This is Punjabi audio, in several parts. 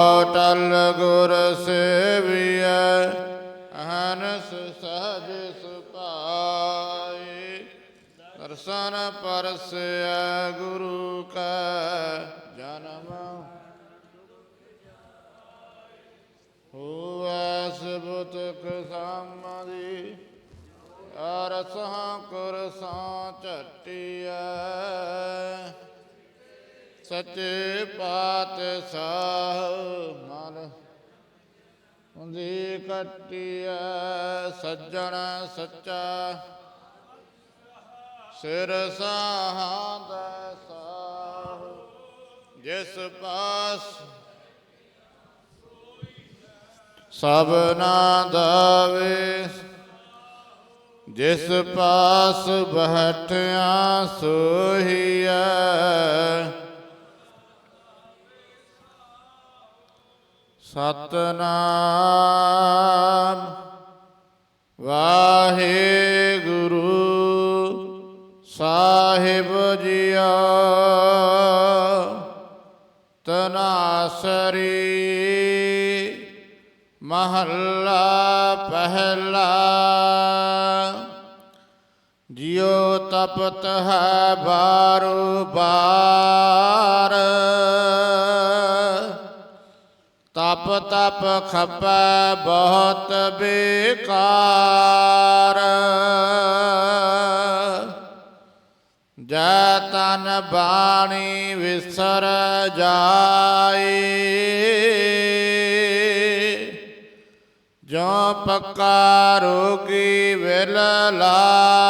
ਟਲ ਗੁਰ ਸੇਵੀਐ ਅਹਨਸ ਸਹਜ ਸੁਭਾਈ ਦਰਸ਼ਨ ਪਰਸੈ ਗੁਰੂ ਕੈ। ਸੱਚੇ ਪਾਤਸ਼ਾਹ ਮਨ ਹੁੰਦੀ ਕਟਿਐ ਸੱਜਣ ਸੱਚਾ। ਸਿਰ ਸਾਹਾਂਦਾ ਸਾਹ। ਜਿਸ ਪਾਸ ਸਭਨਾ ਦਾਵੇ, ਜਿਸ ਪਾਸ ਬਹਿਠਿਆ ਸੋਹੀਐ। ਸਤਨਾਮ। ਵਾਹਿਗੁਰੂ ਸਾਹਿਬ ਜੀਓ। ਤਨਾਸਰੀ ਮਹੱਲਾ ਪਹਿਲਾ। ਜਿਉ ਤਪਤ ਹੈ ਬਾਰੋ ਬਾਰ ਤਪ ਖਪੈ ਬਹੁਤ ਬੇਕਾਰ। ਜੈ ਤਨ ਬਾਣੀ ਵਿਸਰ ਜਾਏ ਜੋ ਪੱਕਾ ਰੋਗੀ ਵਿਲ ਲਾਏ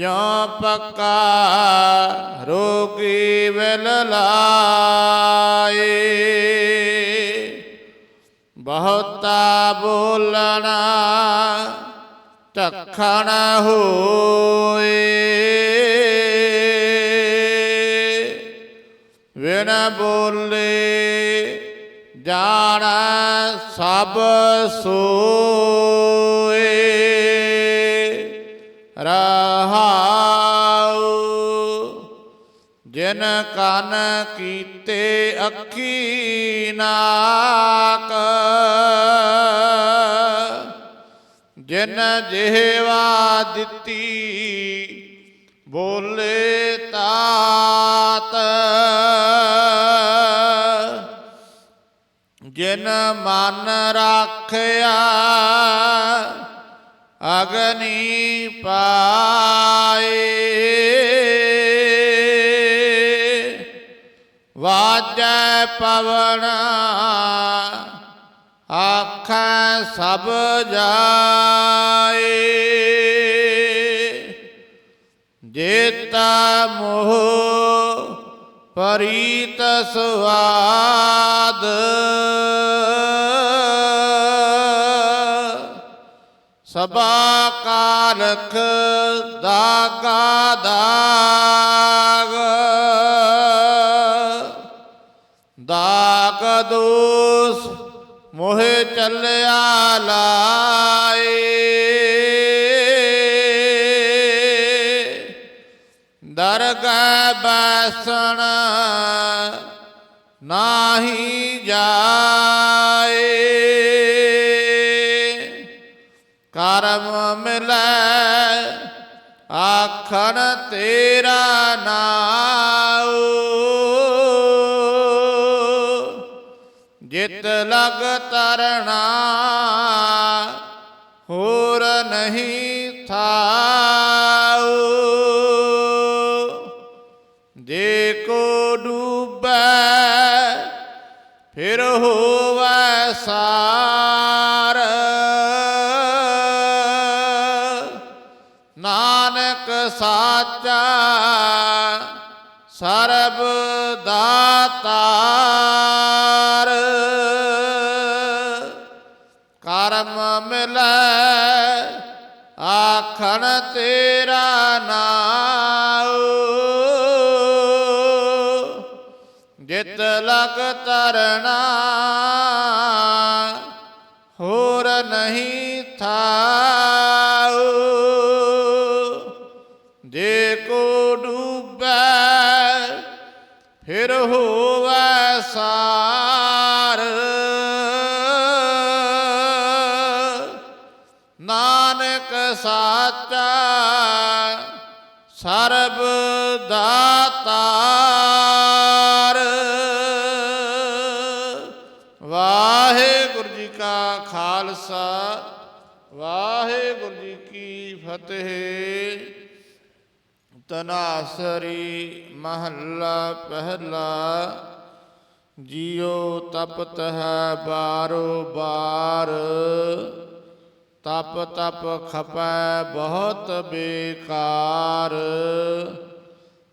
ਜੋ ਪੱਕਾ ਰੋਗੀ ਵਿਲ ਲਾਏ। ਬਹੁਤਾ ਬੋਲਣਾ ਟਖਣ ਹੋਏ। ਵਿਨ ਬੋਲੇ ਜਾਣ ਸਭ ਸੋਏ। ਰਹਾਉ। ਜਿਨ ਕਨ ਕੀਤੇ ਅੱਖੀ ਨਾਕ ਜਿਨ ਜਿਹਵਾ ਦਿੱਤੀ ਬੋਲੇ ਤਾਤ ਜਿਨ ਮਨ ਰੱਖਿਆ ਅਗਨੀ ਪਾਏ। ਵਾਜੈ ਪਵਨ ਆਖੈ ਸਭ ਜਾਏ। ਜੇਤਾ ਮੋਹ ਪਰੀਤ ਸੁਆਦ। ਸਭਾ ਕਾਲਖ ਦਾਗਾ ਦਾਗ। ਦਾਗ ਦੋਸ ਮੋਹਿ ਚੱਲਿਆ ਲਾਏ। ਦਰਗਹਿ ਬੈਸਣ ਨਾਹੀ ਜਾ ਕਰਮ ਮਿਲੈ, ਆਖਣ ਤੇਰਾ ਨਾਉ। ਜਿਤ ਲਗ ਤਰਣਾ, ਹੋਰ ਨਹੀਂ ਥਾਉ। ਜੇ ਕੋ ਡੂਬੈ, ਫਿਰ ਹੋਵੈ ਸਾਰ ਸਾਚਾ ਸਰਬ ਦਾਤਾਰ। ਕਰਮ ਮਿਲੈ ਆਖਣ ਤੇਰਾ ਨਾਉ। ਜਿਤ ਲਗ ਤਰਣਾ ਹੋਰ ਨਹੀਂ ਥਾ। ਸਾਰ। ਨਾਨਕ ਸਾਚਾ ਸਰਬ ਦਾਤਾਰ। ਵਾਹਿਗੁਰੂ ਜੀ ਕਾ ਖਾਲਸਾ, ਵਾਹਿਗੁਰੂ ਜੀ ਕੀ ਫਤਿਹ। ਤਨਾਸਰੀ ਮਹੱਲਾ ਪਹਿਲਾ ਜਿਉ ਤਪਤ ਹੈ ਬਾਰੋ ਬਾਰ, ਤਪ ਤਪ ਖਪੈ ਬਹੁਤ ਬੇਕਾਰ।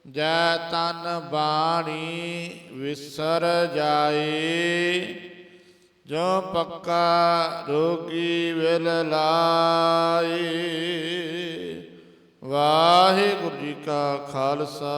ਜੈ ਤਨ ਬਾਣੀ ਵਿਸਰ ਜਾਏ, ਜੋ ਪੱਕਾ ਰੋਗੀ ਵਿਲ ਲਾਏ। ਵਾਹਿਗੁਰੂ ਜੀ ਕਾ ਖਾਲਸਾ